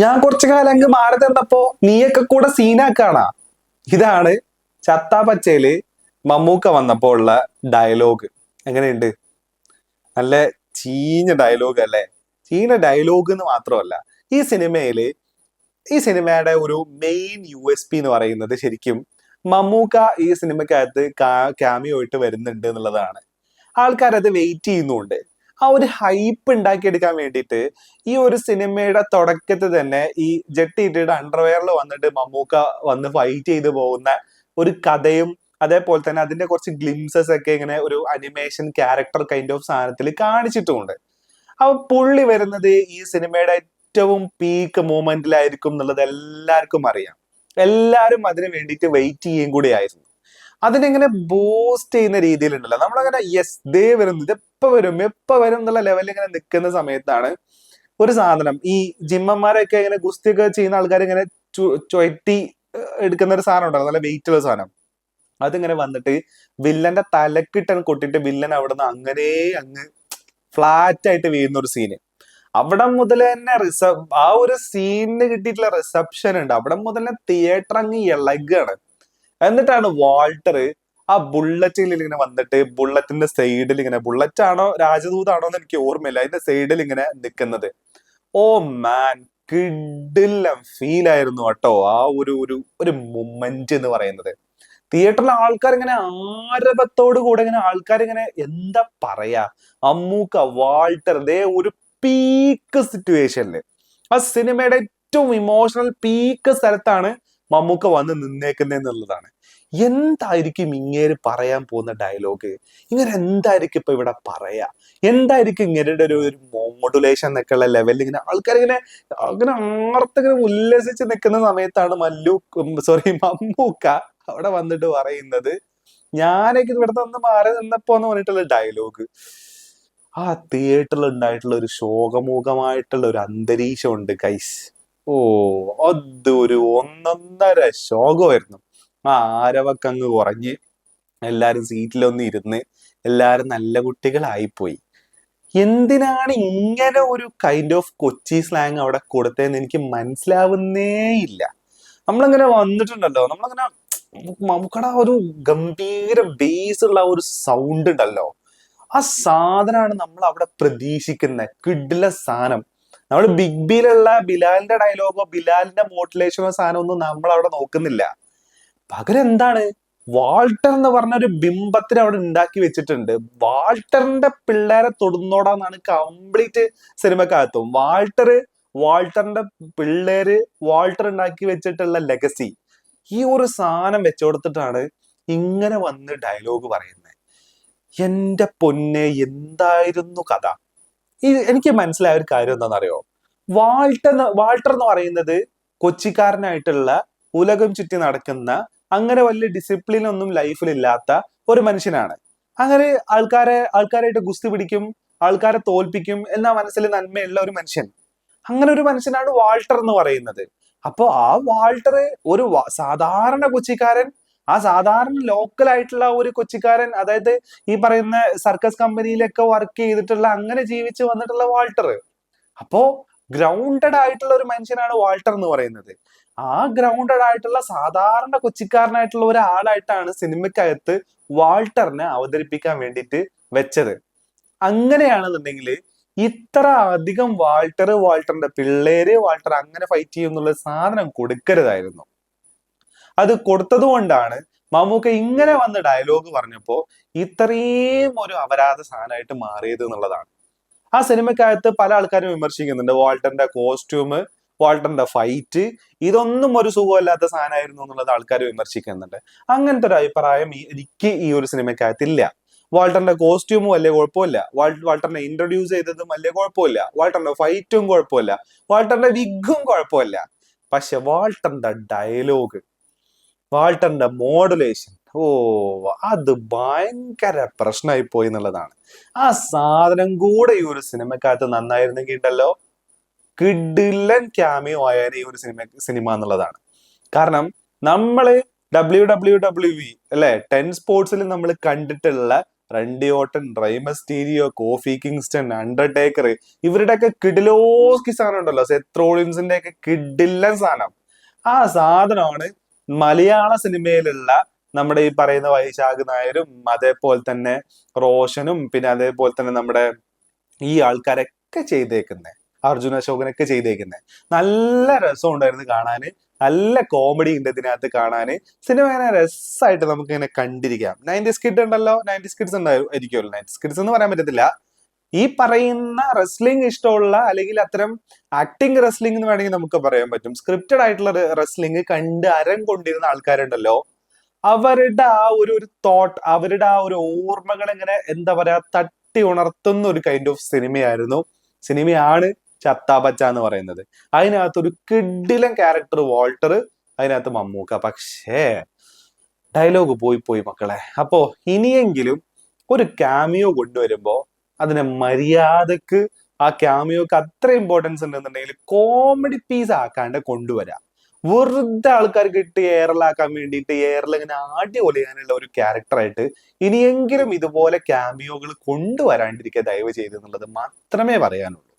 ഞാൻ കുറച്ചു കാലം അങ്ങ് മാറി തന്നപ്പോ നീയൊക്കെ കൂടെ സീനാക്കാണാ ഇതാണ് ചത്താ പച്ചയിൽ മമ്മൂക്ക വന്നപ്പോ ഉള്ള ഡയലോഗ് എങ്ങനെയുണ്ട്? നല്ല ചീഞ്ഞ ഡയലോഗ് അല്ലേ? ചീഞ്ഞ ഡയലോഗ് എന്ന് മാത്രമല്ല ഈ സിനിമയിൽ ഈ സിനിമയുടെ ഒരു മെയിൻ യു എസ് പി എന്ന് പറയുന്നത് ശരിക്കും മമ്മൂക്ക ഈ സിനിമക്കകത്ത് ക്യാമിയോ ആയിട്ട് വരുന്നുണ്ട് എന്നുള്ളതാണ്. ആൾക്കാരത് വെയിറ്റ് ചെയ്യുന്നുണ്ട് ആ ഒരു ഹൈപ്പ് ഉണ്ടാക്കിയെടുക്കാൻ വേണ്ടിയിട്ട് ഈ ഒരു സിനിമയുടെ തുടക്കത്തിൽ തന്നെ ഈ ജെട്ടി ഇട്ടിയുടെ അണ്ടർവെയറിൽ വന്നിട്ട് മമ്മൂക്ക വന്ന് ഫൈറ്റ് ചെയ്ത് പോകുന്ന ഒരു കഥയും അതേപോലെ തന്നെ അതിന്റെ കുറച്ച് ഗ്ലിംസസ് ഒക്കെ ഇങ്ങനെ ഒരു അനിമേഷൻ ക്യാരക്ടർ കൈൻഡ് ഓഫ് സാധനത്തിൽ കാണിച്ചിട്ടുമുണ്ട്. അപ്പൊ പുള്ളി വരുന്നത് ഈ സിനിമയുടെ ഏറ്റവും പീക്ക് മൂമെന്റിലായിരിക്കും എന്നുള്ളത് എല്ലാവർക്കും അറിയാം. എല്ലാവരും അതിനു വേണ്ടിയിട്ട് വെയിറ്റ് ചെയ്യും കൂടി ആയിരുന്നു. അതിനെങ്ങനെ ബൂസ്റ്റ് ചെയ്യുന്ന രീതിയിലുണ്ടല്ലോ. നമ്മളങ്ങനെ യെസ് ദേ വരുന്നത് ഇത് എപ്പോ വരും? എപ്പോ വരും എന്നുള്ള ലെവലിൽ ഇങ്ങനെ നിൽക്കുന്ന സമയത്താണ് ഒരു സാധനം. ഈ ജിമ്മന്മാരൊക്കെ ഇങ്ങനെ ഗുസ്തിയൊക്കെ ചെയ്യുന്ന ആൾക്കാർ ഇങ്ങനെ ചൊറ്റി എടുക്കുന്ന ഒരു സാധനം ഉണ്ടല്ലോ. നല്ല വെയിറ്റ് ഉള്ള സാധനം. അതിങ്ങനെ വന്നിട്ട് വില്ലന്റെ തലക്കിട്ടൻ കൊട്ടിട്ട് വില്ലൻ അവിടെ നിന്ന് അങ്ങനെ അങ്ങ് ഫ്ലാറ്റ് ആയിട്ട് വീഴുന്ന ഒരു സീന് അവിടെ മുതൽ തന്നെ റിസപ് ആ ഒരു സീനിന് കിട്ടിയിട്ടുള്ള റിസപ്ഷൻ ഉണ്ട്. അവിടെ മുതൽ തന്നെ തിയേറ്റർ അങ്ങ് ഇളകാണ്. എന്നിട്ടാണ് വാൾട്ടർ ആ ബുള്ളറ്റിൽ ഇങ്ങനെ വന്നിട്ട് ബുള്ളറ്റിന്റെ സൈഡിൽ ഇങ്ങനെ ബുള്ളറ്റ് ആണോ രാജദൂതാണോ എന്ന് എനിക്ക് ഓർമ്മയില്ല. അതിന്റെ സൈഡിൽ ഇങ്ങനെ നിൽക്കുന്നത് ഓ മാൻ കിഡില്ല ഫീൽ ആയിരുന്നു കേട്ടോ ആ ഒരു ഒരു ഒരു മൊമെന്റ് എന്ന് പറയുന്നത്. തിയേറ്ററിലെ ആൾക്കാർ ഇങ്ങനെ ആരവത്തോട് കൂടെ ഇങ്ങനെ ആൾക്കാർ ഇങ്ങനെ എന്താ പറയാ? അമ്മൂക്ക വാൾട്ടർ ദേ ഒരു പീക്ക് സിറ്റുവേഷനിൽ ആ സിനിമയുടെ ഏറ്റവും ഇമോഷണൽ പീക്ക് സ്ഥലത്താണ് മമ്മൂക്ക വന്ന് നിന്നേക്കുന്നതെന്നുള്ളതാണ് എന്തായിരിക്കും ഇങ്ങേര് പറയാൻ പോകുന്ന ഡയലോഗ് ഇങ്ങനെ എന്തായിരിക്കും ഇപ്പൊ ഇവിടെ പറയാ? എന്തായിരിക്കും ഇങ്ങനെ ഒരു മോഡുലേഷൻ എന്നൊക്കെയുള്ള ലെവലിൽ ഇങ്ങനെ ആൾക്കാർ ഇങ്ങനെ അങ്ങനെ ആർത്തിങ്ങനെ ഉല്ലസിച്ച് നിൽക്കുന്ന സമയത്താണ് മല്ലു സോറി മമ്മൂക്ക അവിടെ വന്നിട്ട് പറയുന്നത്. ഞാനൊക്കെ ഇവിടെ നിന്ന് മാറി നിന്നപ്പോ എന്ന് പറഞ്ഞിട്ടുള്ള ഡയലോഗ് ആ തിയേറ്ററിൽ ഉണ്ടായിട്ടുള്ള ഒരു ശോകമൂകമായിട്ടുള്ള ഒരു അന്തരീക്ഷം ഉണ്ട് കൈസ് ഓ അതൊരു ഒന്നൊന്നര ശോകമായിരുന്നു ആ ആരവക്കങ്ങ് കുറഞ്ഞ് എല്ലാരും സീറ്റിലൊന്ന് ഇരുന്ന് എല്ലാരും നല്ല കുട്ടികളായിപ്പോയി. എന്തിനാണ് ഇങ്ങനെ ഒരു കൈൻഡ് ഓഫ് കൊച്ചി സ്ലാങ് അവിടെ കൊടുത്തതെന്ന് എനിക്ക് മനസ്സിലാവുന്നേ ഇല്ല. നമ്മളിങ്ങനെ വന്നിട്ടുണ്ടല്ലോ. നമ്മളങ്ങനെ നമുക്കടാ ഒരു ഗംഭീര ബേസ് ഉള്ള ഒരു സൗണ്ട് ഉണ്ടല്ലോ. ആ സാധനമാണ് നമ്മൾ അവിടെ പ്രതീക്ഷിക്കുന്ന. കിഡ്ഡിലെ സാധനം. നമ്മൾ ബിഗ് ബിയിലുള്ള ബിലാലിന്റെ ഡയലോഗോ ബിലാലിന്റെ മോട്ടിലേഷനോ സാധനമൊന്നും നമ്മൾ അവിടെ നോക്കുന്നില്ല. പകരം എന്താണ്? വാൾട്ടർ എന്ന് പറഞ്ഞ ഒരു ബിംബത്തിന് അവിടെ ഉണ്ടാക്കി വെച്ചിട്ടുണ്ട്. വാൾട്ടറിന്റെ പിള്ളേരെ തൊടുന്നോടാന്നാണ് കംപ്ലീറ്റ് സിനിമക്കകത്തും. വാൾട്ടർ വാൾട്ടറിന്റെ പിള്ളേര് വാൾട്ടർ ഉണ്ടാക്കി വെച്ചിട്ടുള്ള ലെഗസി ഈ ഒരു സാധനം വെച്ചുകൊടുത്തിട്ടാണ് ഇങ്ങനെ വന്ന് ഡയലോഗ് പറയുന്നത് എന്റെ പൊന്നെ എന്തായിരുന്നു കഥ? ഈ എനിക്ക് മനസ്സിലായ ഒരു കാര്യം എന്താണെന്നറിയോ? വാൾട്ടർ വാൾട്ടർ എന്ന് പറയുന്നത് കൊച്ചിക്കാരനായിട്ടുള്ള ഉലകം ചുറ്റി നടക്കുന്ന അങ്ങനെ വലിയ ഡിസിപ്ലിൻ ഒന്നും ലൈഫിൽ ഇല്ലാത്ത ഒരു മനുഷ്യനാണ്. അങ്ങനെ ആൾക്കാരെ ആൾക്കാരായിട്ട് ഗുസ്തി പിടിക്കും ആൾക്കാരെ തോൽപ്പിക്കും എന്ന മനസ്സിൽ നന്മയുള്ള ഒരു മനുഷ്യൻ. അങ്ങനെ ഒരു മനുഷ്യനാണ് വാൾട്ടർ എന്ന് പറയുന്നത്. അപ്പോ ആ വാൾട്ടർ ഒരു സാധാരണ കൊച്ചിക്കാരൻ ആ സാധാരണ ലോക്കൽ ആയിട്ടുള്ള ഒരു കൊച്ചിക്കാരൻ അതായത് ഈ പറയുന്ന സർക്കസ് കമ്പനിയിലൊക്കെ വർക്ക് ചെയ്തിട്ടുള്ള അങ്ങനെ ജീവിച്ച് വന്നിട്ടുള്ള വാൾട്ടർ. അപ്പോ ഗ്രൗണ്ടഡ് ആയിട്ടുള്ള ഒരു മനുഷ്യനാണ് വാൾട്ടർ എന്ന് പറയുന്നത്. ആ ഗ്രൗണ്ടഡ് ആയിട്ടുള്ള സാധാരണ കൊച്ചിക്കാരനായിട്ടുള്ള ഒരാളായിട്ടാണ് സിനിമയ്ക്കകത്ത് വാൾട്ടറിനെ അവതരിപ്പിക്കാൻ വേണ്ടിയിട്ട് വെച്ചത്. അങ്ങനെയാണെന്നുണ്ടെങ്കിൽ ഇത്ര അധികം വാൾട്ടർ വാൾട്ടറിന്റെ പിള്ളേര് വാൾട്ടർ അങ്ങനെ ഫൈറ്റ് ചെയ്യുന്നുള്ള സാധനം കൊടുക്കരുതായിരുന്നു. അത് കൊടുത്തതുകൊണ്ടാണ് മമ്മൂക്ക ഇങ്ങനെ വന്ന് ഡയലോഗ് പറഞ്ഞപ്പോ ഇത്രയും ഒരു അപരാധ സാധനമായിട്ട് മാറിയത് എന്നുള്ളതാണ്. ആ സിനിമക്കകത്ത് പല ആൾക്കാരും വിമർശിക്കുന്നുണ്ട്. വാൾട്ടറിന്റെ കോസ്റ്റ്യൂം വാൾട്ടറിന്റെ ഫൈറ്റ് ഇതൊന്നും ഒരു സുഖമില്ലാത്ത സാധനമായിരുന്നു എന്നുള്ളത് ആൾക്കാർ വിമർശിക്കുന്നുണ്ട്. അങ്ങനത്തെ ഒരു അഭിപ്രായം എനിക്ക് ഈ ഒരു സിനിമക്കകത്തില്ല വാൾട്ടറിന്റെ കോസ്റ്റ്യൂമും വലിയ കുഴപ്പമില്ല. വാൾട്ടറിനെ ഇൻട്രൊഡ്യൂസ് ചെയ്തതും വലിയ കുഴപ്പമില്ല. വാൾട്ടറിന്റെ ഫൈറ്റും കുഴപ്പമില്ല. വാൾട്ടറിന്റെ വിഗും കുഴപ്പമില്ല. പക്ഷെ വാൾട്ടറിന്റെ ഡയലോഗ് വാൾട്ടറിന്റെ മോഡുലേഷൻ. ഓ അത് ഭയങ്കര പ്രശ്നമായി പോയി എന്നുള്ളതാണ്. ആ സാധനം കൂടെ ഈ ഒരു സിനിമക്കകത്ത് നന്നായിരുന്നെങ്കിൽ ഉണ്ടല്ലോ കിഡിലൻ ക്യാമിയോ ആയാലും ഈ ഒരു സിനിമ സിനിമ എന്നുള്ളതാണ്. കാരണം നമ്മൾ ഡബ്ല്യു ഡബ്ല്യു ഡബ്ല്യു വി അല്ലെ ടെൻ സ്പോർട്സിൽ നമ്മൾ കണ്ടിട്ടുള്ള Randy Orton Rey Mysterio Kofi Kingston Undertaker ഇവരുടെയൊക്കെ കിഡിലോസ്കി സാധനം ഉണ്ടല്ലോ സെത്രോളിൻസിന്റെ ഒക്കെ കിഡില്ലൻ സാധനം. ആ സാധനമാണ് മലയാള സിനിമയിലുള്ള നമ്മുടെ ഈ പറയുന്ന വൈശാഖ് നായരും അതേപോലെ തന്നെ റോഷനും പിന്നെ അതേപോലെ തന്നെ നമ്മുടെ ഈ ആൾക്കാരൊക്കെ ചെയ്തേക്കുന്നത് അർജുന അശോകനൊക്കെ ചെയ്തേക്കുന്നത് നല്ല രസം ഉണ്ടായിരുന്നു കാണാന്. നല്ല കോമഡി ഉണ്ട് ഇതിനകത്ത് കാണാൻ സിനിമ ഇങ്ങനെ രസമായിട്ട് നമുക്ക് ഇങ്ങനെ കണ്ടിരിക്കാം. നയന്റീസ് കിഡ് ഉണ്ടല്ലോ? നയന്റീസ് കിഡ്സ് ഉണ്ടായിരിക്കുമല്ലോ നയന്റീസ് കിഡ്സ് എന്ന് പറയാൻ പറ്റത്തില്ല. ഈ പറയുന്ന റെസ്ലിംഗ് ഇഷ്ടമുള്ള അല്ലെങ്കിൽ അത്തരം ആക്ടിങ് റെസ്ലിംഗ് എന്ന് വേണമെങ്കിൽ നമുക്ക് പറയാൻ പറ്റും. സ്ക്രിപ്റ്റഡ് ആയിട്ടുള്ള റെസ്ലിംഗ് കണ്ട് അരം കൊണ്ടിരുന്ന ആൾക്കാരുണ്ടല്ലോ. അവരുടെ ആ ഒരു ഒരു തോട്ട് അവരുടെ ആ ഒരു ഓർമ്മകൾ എങ്ങനെ എന്താ പറയാ തട്ടി ഉണർത്തുന്ന ഒരു കൈൻഡ് ഓഫ് സിനിമയായിരുന്നു സിനിമയാണ് ചത്താപച്ച എന്ന് പറയുന്നത്. അതിനകത്ത് ഒരു കിഡിലൻ ക്യാരക്ടർ വാൾട്ടർ അതിനകത്ത് മമ്മൂക്ക. പക്ഷേ ഡയലോഗ് പോയി പോയി മക്കളെ. അപ്പോ ഇനിയെങ്കിലും ഒരു ക്യാമിയോ കൊണ്ടുവരുമ്പോ അതിനെ മര്യാദയ്ക്ക് ആ ക്യാമിയോക്ക് അത്ര ഇമ്പോർട്ടൻസ് ഉണ്ടെന്നുണ്ടെങ്കിൽ കോമഡി പീസ് ആക്കാണ്ട് കൊണ്ടുവരാം. വെറുതെ ആൾക്കാർക്ക് ഇട്ട് എയറിലാക്കാൻ വേണ്ടിയിട്ട് എയറിൽ ഇങ്ങനെ ആടി ഒലിയാനുള്ള ഒരു ക്യാരക്ടറായിട്ട് ഇനിയെങ്കിലും ഇതുപോലെ ക്യാമിയോകൾ കൊണ്ടുവരാണ്ടിരിക്കുക ദയവ് ചെയ്തെന്നുള്ളത് മാത്രമേ പറയാനുള്ളൂ.